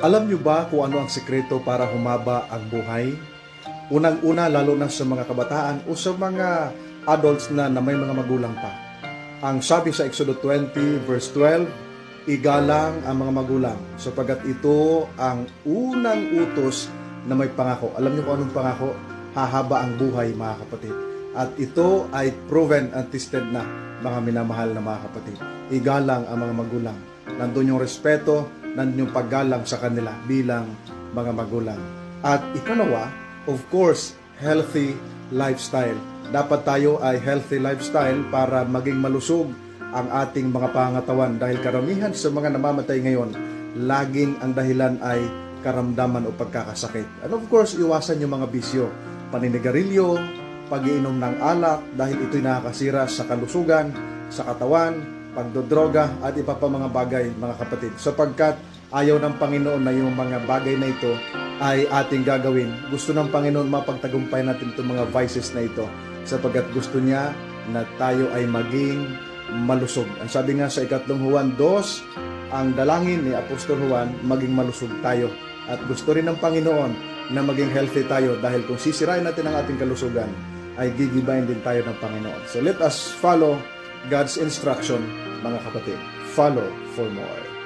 Alam niyo ba kung ano ang sekreto para humaba ang buhay? Unang-una, lalo na sa mga kabataan o sa mga adults na, na may mga magulang pa. Ang sabi sa Exodus 20 verse 12, igalang ang mga magulang sapagkat ito ang unang utos na may pangako. Alam niyo kung anong pangako? Hahaba ang buhay, mga kapatid. At ito ay proven and tested na, mga minamahal na mga kapatid. Igalang ang mga magulang. Nandun yung respeto, nandun yung paggalang sa kanila bilang mga magulang. At ikalawa, of course, healthy lifestyle. Dapat tayo ay healthy lifestyle para maging malusog ang ating mga pangatawan dahil karamihan sa mga namamatay ngayon, laging ang dahilan ay karamdaman o pagkakasakit. And of course, iwasan yung mga bisyo, paninigarilyo, pag-iinom ng alak dahil ito'y nakakasira sa kalusugan, sa katawan, pagdodroga at iba pa mga bagay mga kapatid. Sapagkat ayaw ng Panginoon na yung mga bagay na ito ay ating gagawin. Gusto ng Panginoon mapagtagumpay natin itong mga vices na ito sapagkat gusto niya na tayo ay maging malusog. Ang sabi nga sa ikatlong Juan 2, ang dalangin ni Apostol Juan, maging malusog tayo. At gusto rin ng Panginoon na maging healthy tayo dahil kung sisirain natin ang ating kalusugan, ay gigibayin din tayo ng Panginoon. So let us follow God's instruction, mga kapatid. Follow for more.